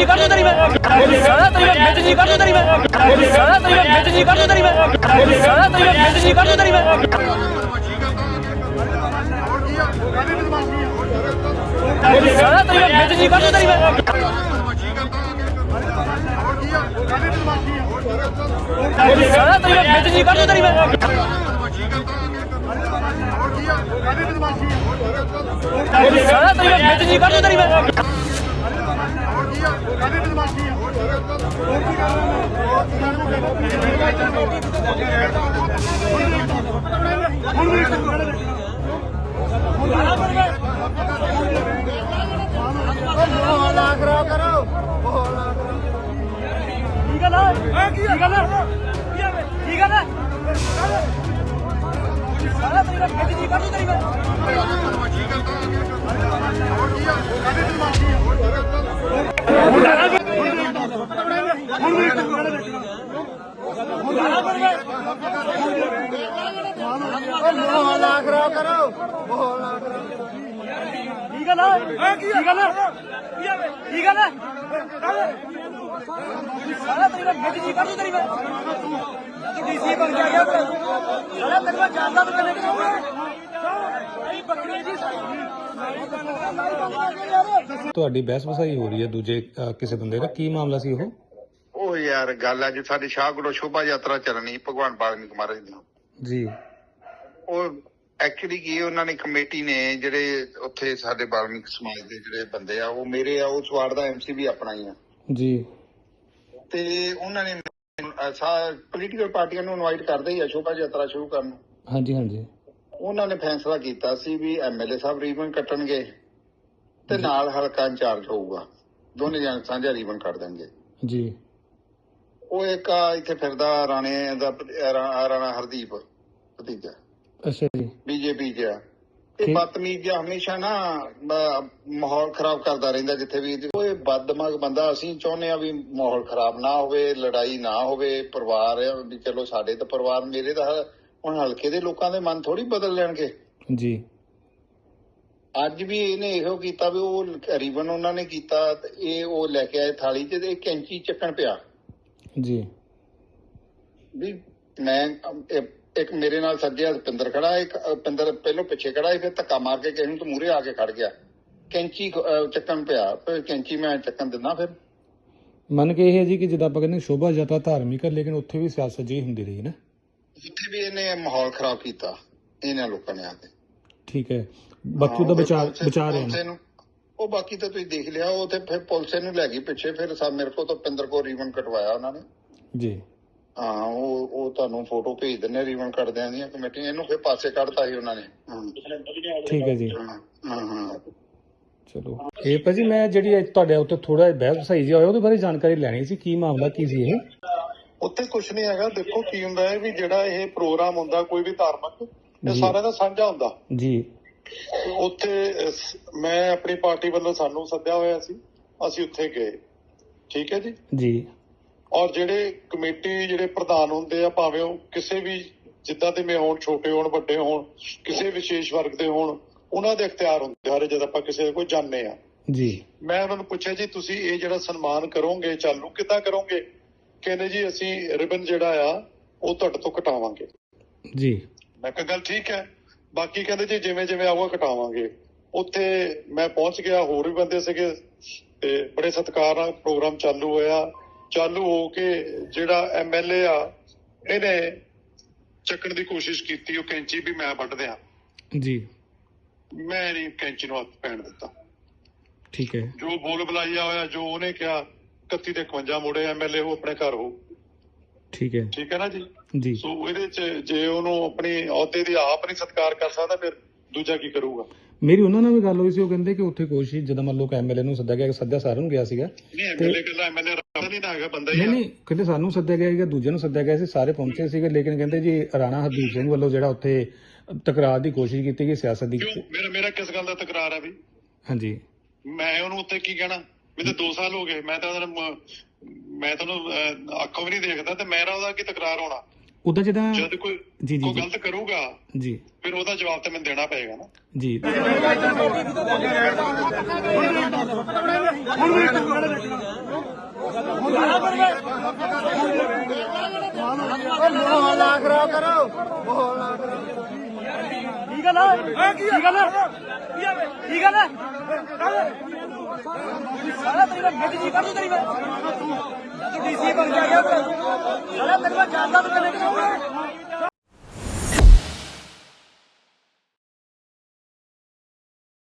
ਜੀ ਕੱਢ ਦੋ ਤੇਰੀ ਮੈਂ। ਸਾਰਾ ਤੇਰੀ ਮੈਂ ਮਿੰਟ ਜੀ ਕੱਢ ਦੋ ਤੇਰੀ ਮੈਂ। ਸਾਰਾ ਤੇਰੀ ਮੈਂ ਮਿੰਟ ਜੀ ਕੱਢ ਦੋ ਤੇਰੀ ਮੈਂ। ਸਾਰਾ ਤੇਰੀ ਮੈਂ ਮਿੰਟ ਜੀ ਕੱਢ ਦੋ ਤੇਰੀ ਮੈਂ। ਸਾਰਾ ਤੇਰੀ ਮੈਂ ਮਿੰਟ ਜੀ ਕੱਢ ਦੋ ਤੇਰੀ ਮੈਂ। ਸਾਰਾ ਤੇਰੀ ਮੈਂ ਮਿੰਟ ਜੀ ਕੱਢ ਦੋ ਤੇਰੀ ਮੈਂ। ਸਾਰਾ ਤੇਰੀ ਮੈਂ ਮਿੰਟ ਜੀ ਕੱਢ ਦੋ ਤੇਰੀ ਮੈਂ। ਠੀਕ ਕੀ ਗੱਲ ਹੈ? ਕੀ ਗੱਲ ਹੈ? ਸਾਰਾ ਤੇਰੀ ਮੈਂ ਮਿੰਟ ਜੀ ਕੱਢ ਦੋ ਤੇਰੀ ਮੈਂ। ਕੀ ਗੱਲ ਹੈ? ਕੀ ਗੱਲ ਹੈ? ਕੀ ਗੱਲ ਹੈ? ਸਾਰਾ ਤੇਰੀ ਮੈਂ ਮਿੰਟ ਜੀ ਕੱਢ ਦੋ ਤੇਰੀ ਮੈਂ। ਡੀਸੀ ਬਣ ਕੇ ਆ ਗਿਆ ਸਾਰਾ ਤੇਰੀ ਮੈਂ ਜਾਣਦਾ ਤੂੰ ਕਿੰਨੇ ਕਿਉਂ ਇਹ ਬੱਕਰੀ ਜੀ ਤੁਹਾਡੀ ਬਹਿਸ ਵਸਾਈ ਹੋ ਰਹੀ ਹੈ ਦੂਜੇ ਕਿਸੇ ਬੰਦੇ ਦਾ ਕੀ ਮਾਮਲਾ ਸੀ ਉਹ? ਉਹ ਯਾਰ ਗੱਲ ਅੱਜ ਸਾਡੀ ਸ਼ਾਹਗੜੋ ਸ਼ੋਭਾ ਯਾਤਰਾ ਚੱਲਣੀ ਭਗਵਾਨ ਬਾਲਮੀਕ ਮਹਾਰਾਜ ਦੀ ਜੀ ਉਹ ਐਕਚੁਅਲੀ ਕੀ ਉਹਨਾਂ ਨੇ ਕਮੇਟੀ ਨੇ ਜਿਹੜੇ ਉੱਥੇ ਸਾਡੇ ਬਾਲਮੀਕ ਸਮਾਜ ਦੇ ਜਿਹੜੇ ਬੰਦੇ ਆ ਉਹ ਮੇਰੇ ਆ ਉਸ ਵਾਰਡ ਦਾ ਐਮਸੀ ਵੀ ਆਪਣਾ ਹੀ ਆ। ਜੀ। ਤੇ ਉਹਨਾਂ ਨੇ ਪੋਲੀਟੀਕਲ ਪਾਰਟੀਆਂ ਨੂੰ ਇਨਵਾਈਟ ਕਰਦੇ ਹੀ ਸ਼ੋਭਾ ਯਾਤਰਾ ਸ਼ੁਰੂ ਕਰਨ ਨੂੰ। ਹਾਂਜੀ ਹਾਂਜੀ। ਉਹਨਾਂ ਨੇ ਫੈਸਲਾ ਕੀਤਾ ਸੀ ਵੀ ਐਮਐਲਏ ਸਾਹਿਬ ਰੀਬਨ ਕੱਟਣਗੇ ਤੇ ਨਾਲ ਹਲਕਾ ਇੰਚਾਰਜ ਹੋਊਗਾ। ਦੋਨੇ ਜਣ ਸਾਂਝਾ ਰੀਬਨ ਕੱਟ ਦੇਣਗੇ। ਜੀ। ਉਹ ਇੱਕ ਇੱਥੇ ਫਿਰਦਾ ਰਾਣੇ ਦਾ ਰਾਣਾ ਹਰਦੀਪ ਭਤੀਜਾ। ਅੱਛਾ ਜੀ। ਬੀਜੇਪੀ ਚ ਠੀਕ। ਬਦਤਮੀਜ਼ ਜਿਹਾ ਹਮੇਸ਼ਾ ਨਾ ਮਾਹੌਲ ਖਰਾਬ ਕਰਦਾ ਰਹਿੰਦਾ ਜਿੱਥੇ ਵੀ ਉਹ ਇਹ ਬਦਦਮਾਗ ਬੰਦਾ ਅਸੀਂ ਚਾਹੁੰਦੇ ਆ ਵੀ ਮਾਹੌਲ ਖਰਾਬ ਨਾ ਹੋਵੇ ਲੜਾਈ ਨਾ ਹੋਵੇ ਪਰਿਵਾਰ ਵੀ ਚਲੋ ਸਾਡੇ ਤਾਂ ਪਰਿਵਾਰ ਮੇਰੇ ਤਾਂ ਹ- ਹੁਣ ਹਲਕੇ ਦੇ ਲੋਕਾਂ ਦੇ ਮਨ ਥੋੜੀ ਬਦਲ ਲੈਣਗੇ। ਜੀ। ਅੱਜ ਵੀ ਇਹਨੇ ਇਹੋ ਕੀਤਾ ਵੀ ਉਹ ਰੀਬਨ ਉਹਨਾਂ ਨੇ ਕੀਤਾ ਤੇ ਇਹ ਉਹ ਲੈ ਕੇ ਆਏ ਥਾਲੀ ਤੇ ਇਹ ਕੈਂਚੀ ਚੱਕਣ ਪਿਆ। ਜੀ। ਵੀ ਮੈਂ ਇੱਕ ਮੇਰੇ ਨਾਲ ਸੱਜੇ ਹੱਥ ਪਿੰਦਰ ਖੜਾ ਇੱਕ ਪਿੰਦਰ ਪਹਿਲੋਂ ਪਿੱਛੇ ਖੜਾ ਫਿਰ ਧੱਕਾ ਮਾਰ ਕੇ ਕਿਸੇ ਨੂੰ ਤਾਂ ਮੂਰੇ ਆ ਕੇ ਖੜ ਗਿਆ। ਕੈਂਚੀ ਚੱਕਣ ਪਿਆ ਫਿਰ ਕੈਂਚੀ ਮੈਂ ਚੱਕਣ ਦਿੰਦਾ ਫਿਰ। ਮੰਨ ਕੇ ਇਹ ਹੈ ਜੀ ਕਿ ਜਿੱਦਾਂ ਆਪਾਂ ਕਹਿੰਦੇ ਸ਼ੋਭਾ ਯਾਤਰਾ ਧਾਰਮਿਕ ਹੈ ਲੇਕਿਨ ਉੱਥੇ ਵੀ ਸਿਆਸਤ ਜੀ ਹੁੰਦੀ ਰਹੀ ਨਾ। ਉੱਥੇ ਵੀ ਇਹਨੇ ਮਾਹੌਲ ਖਰਾਬ ਕੀਤਾ ਇਹਨਾਂ ਲੋਕਾਂ ਨੇ ਆ ਕੇ। ਠੀਕ ਹੈ। ਬੱਚੂ ਦਾ ਹਾਂ, ਬਚਾ ਪੁਲਿਸ- ਬਚਾ ਰਹੇ ਪੁਲਿਸ ਨੇ ਨੂੰ- ਉਹ ਬਾਕੀ ਤਾਂ ਤੁਸੀਂ ਦੇਖ ਲਿਆ ਉਹ ਤੇ ਫਿਰ ਪੁਲਿਸ ਨੂੰ ਲੈ ਗਈ ਪਿੱਛੇ ਫਿਰ ਸਾ ਮੇਰੇ ਕੋਲ ਤਾਂ ਪਿੰਦਰ ਕੋ ਰੀਵਨ ਕਟਵਾਇਆ ਉਹਨਾਂ ਨੇ। ਜੀ। ਹਾਂ ਉਹ ਉਹ ਤੁਹਾਨੂੰ ਫੋਟੋ ਭੇਜ ਦਿੰਨੇ ਰੀਵਨ ਕੱਟਦਿਆਂ ਦੀਆਂ ਕਮੇਟੀ ਇਹਨੂੰ ਫਿਰ ਪਾਸੇ ਕੱਢਤਾ ਸੀ ਉਹਨਾਂ ਨੇ। ਠੀਕ ਹੈ ਜੀ। ਹਾਂ, ਹਾਂ ਹਾਂ। ਚਲੋ। ਇਹ ਭਾਜੀ ਮੈਂ ਜਿਹੜੀ ਅੱਜ ਤੁਹਾਡੇ ਉੱਤੇ ਥੋੜਾ ਬਹਿਸ ਵਸਾਈ ਜੀ ਹੋਇਆ ਉਹਦੇ ਬਾਰੇ ਜਾਣਕਾਰੀ ਲੈਣੀ ਸੀ ਕੀ ਮਾਮਲਾ ਕੀ ਸੀ ਇਹ? ਉੱਥੇ ਕੁਝ ਨਹੀਂ ਹੈਗਾ। ਦੇਖੋ ਕੀ ਹੁੰਦਾ ਹੈ ਵੀ ਜਿਹੜਾ ਇਹ ਪ੍ਰੋਗਰਾਮ ਹੁੰਦਾ ਕੋਈ ਵੀ ਧਾਰਮਿਕ ਇਹ ਜੀ। ਸਾਰਿਆਂ ਦਾ ਸਾਂਝਾ ਹੁੰਦਾ। ਜੀ। ਉੱਥੇ ਮੈਂ ਆਪਣੀ ਪਾਰਟੀ ਵੱਲੋਂ ਸਾਨੂੰ ਸੱਦਿਆ ਹੋਇਆ ਸੀ। ਅਸੀਂ ਉੱਥੇ ਗਏ। ਠੀਕ ਹੈ ਜੀ? ਜੀ। ਔਰ ਜਿਹੜੇ ਕਮੇਟੀ ਜਿਹੜੇ ਪ੍ਰਧਾਨ ਹੁੰਦੇ ਆ ਭਾਵੇਂ ਉਹ ਕਿਸੇ ਵੀ ਜਿੱਦਾਂ ਦੇ ਮੇ ਹੋਣ ਛੋਟੇ ਹੋਣ ਵੱਡੇ ਹੋਣ ਕਿਸੇ ਵਿਸ਼ੇਸ਼ ਵਰਗ ਦੇ ਹੋਣ ਉਹਨਾਂ ਦੇ ਇਖਤਿਆਰ ਹੁੰਦੇ ਹਰੇ ਜਦ ਆਪਾਂ ਕਿਸੇ ਕੋਈ ਜਾਣਦੇ ਆ। ਜੀ। ਮੈਂ ਉਹਨਾਂ ਨੂੰ ਪੁੱਛਿਆ ਜੀ ਤੁਸੀਂ ਇਹ ਜਿਹੜਾ ਸਨਮਾਨ ਕਰੋਗੇ ਚਾਲੂ ਕਿੱਦਾਂ ਕਰੋਗੇ? ਕਹਿੰਦੇ ਜੀ ਅਸੀਂ ਰਿਬਨ ਜਿਹੜਾ ਆ ਉਹ ਤੁਹਾਡੇ ਤੋਂ ਕਟਾਵਾਂਗੇ ਜੀ। ਮੈਂ ਕਿਹਾ ਗੱਲ ਠੀਕ ਹੈ। ਬਾਕੀ ਕਹਿੰਦੇ ਜੀ ਜਿਵੇਂ ਜਿਵੇਂ ਆਊਗਾ ਕਟਾਵਾਂਗੇ ਉੱਥੇ ਮੈਂ ਪਹੁੰਚ ਗਿਆ ਹੋਰ ਵੀ ਬੰਦੇ ਸੀਗੇ ਤੇ ਬੜੇ ਸਤਿਕਾਰ ਨਾਲ ਪ੍ਰੋਗਰਾਮ ਚਾਲੂ ਹੋਇਆ। ਚਾਲੂ ਹੋ ਕੇ ਜਿਹੜਾ ਐਮਐਲਏ ਆ ਇਹਨੇ ਚੱਕਣ ਦੀ ਕੋਸ਼ਿਸ਼ ਕੀਤੀ ਉਹ ਕੈਂਚੀ ਵੀ ਮੈਂ ਵੱਢ ਦਿਆਂ। ਜੀ। ਮੈਂ ਨਹੀਂ ਕੈਂਚੀ ਨੂੰ ਹੱਥ ਪੈਣ ਦਿੱਤਾ। ਠੀਕ ਹੈ। ਜੋ ਬੋਲ ਬੁਲਾਈਆ ਹੋਇਆ ਜੋ ਉਹਨੇ ਕਿਹਾ 31 ਤੇ 51 ਮੁੜੇ ਐਮਐਲਏ ਉਹ ਆਪਣੇ ਘਰ ਹੋ। ਠੀਕ ਹੈ। ਠੀਕ ਹੈ ਨਾ ਜੀ? ਜੀ। ਸੋ ਇਹਦੇ ਚ ਜੇ ਉਹਨੂੰ ਆਪਣੀ ਅਹੁਦੇ ਦੀ ਆਪ ਨਹੀਂ ਸਤਿਕਾਰ ਕਰ ਸਕਦਾ ਫਿਰ ਦੂਜਾ ਕੀ ਕਰੂਗਾ? ਮੇਰੀ ਉਹਨਾਂ ਨਾਲ ਵੀ ਗੱਲ ਹੋਈ ਸੀ ਉਹ ਕਹਿੰਦੇ ਕਿ ਉੱਥੇ ਕੋਸ਼ਿਸ਼ ਜਦੋਂ ਮੰਨ ਲਓ ਐਮਐਲਏ ਨੂੰ ਸੱਦਿਆ ਗਿਆ ਸੱਦਿਆ ਸਾਰਿਆਂ ਨੂੰ ਗਿਆ ਸੀਗਾ। ਨਹੀਂ ਐਮਐਲਏ ਕੱਲਾ ਐਮਐਲਏ ਰੱਖਦਾ ਨਹੀਂ ਨਾ ਹੈਗਾ ਬੰਦਾ ਹੀ ਨਹੀਂ ਆ। ਨਹੀਂ ਕਹਿੰਦੇ ਸਾਨੂੰ ਸੱਦਿਆ ਗਿਆ ਸੀਗਾ ਦੂਜੇ ਨੂੰ ਸੱਦਿਆ ਗਿਆ ਸੀ ਸਾਰੇ ਪਹੁੰਚੇ ਸੀਗੇ ਲੇਕਿਨ ਕਹਿੰਦੇ ਜੀ ਰਾਣਾ ਹਰਦੀਪ ਸਿੰਘ ਵੱਲੋਂ ਜਿਹੜਾ ਉੱਥੇ ਤਕਰਾਰ ਦੀ ਕੋਸ਼ਿਸ਼ ਕੀਤੀ ਗਈ ਸਿਆਸਤ ਦੀ। ਕਿਉਂ? ਮੇਰਾ ਮੇਰਾ ਕਿਸ ਗੱਲ ਦਾ ਤਕਰਾਰ ਹੈ ਵੀ? ਹਾਂਜੀ। ਮੈਂ ਉਹਨੂੰ ਉੱਥੇ ਕੀ ਕਹਿਣਾ? ਮੈਨੂੰ 2 ਸਾਲ ਹੋ ਗਏ ਮੈਂ ਤਾਂ ਮ- ਤਾਂ ਉਹਨੂੰ ਅੱਖੋਂ ਵੀ ਨਹੀਂ ਦੇਖਦਾ ਤੇ ਮੇਰਾ ਉਹਦਾ ਕੀ ਤਕਰਾਰ ਹੋਣਾ। ਉਦਾਂ ਜਿੱਦਾਂ ਜਦ ਕੋਈ ਜੀ, ਜੀ, ਕੋਈ। ਗਲਤ ਕਰੂਗਾ ਜੀ। ਫਿਰ ਉਹਦਾ ਜਵਾਬ ਤਾਂ ਮੈਨੂੰ ਦੇਣਾ ਪਏਗਾ ਨਾ। ਜੀ। ਮੋਹਲਾ ਕਰੋ ਕਰੋ ਮੋਹਲਾ ਕਰੋ ਕੀ ਗੱਲ ਹੈ? ਕੀ ਗੱਲ ਹੈ? ਕੀ ਗੱਲ ਹੈ? ਸਾਰਾ ਤੇਰਾ ਮਿੱਟ ਜੀ ਕਰ ਦੂ ਤੇਰੀ ਮੈਂ। ਤੂੰ ਡੀਸੀ ਬਣ ਕੇ ਆ ਗਿਆ। ਸਾਰਾ ਤੇਰੇ ਮੈਂ ਜਾਣਦਾ ਤੂੰ ਕਿੰਨੇ ਕਿਉਂ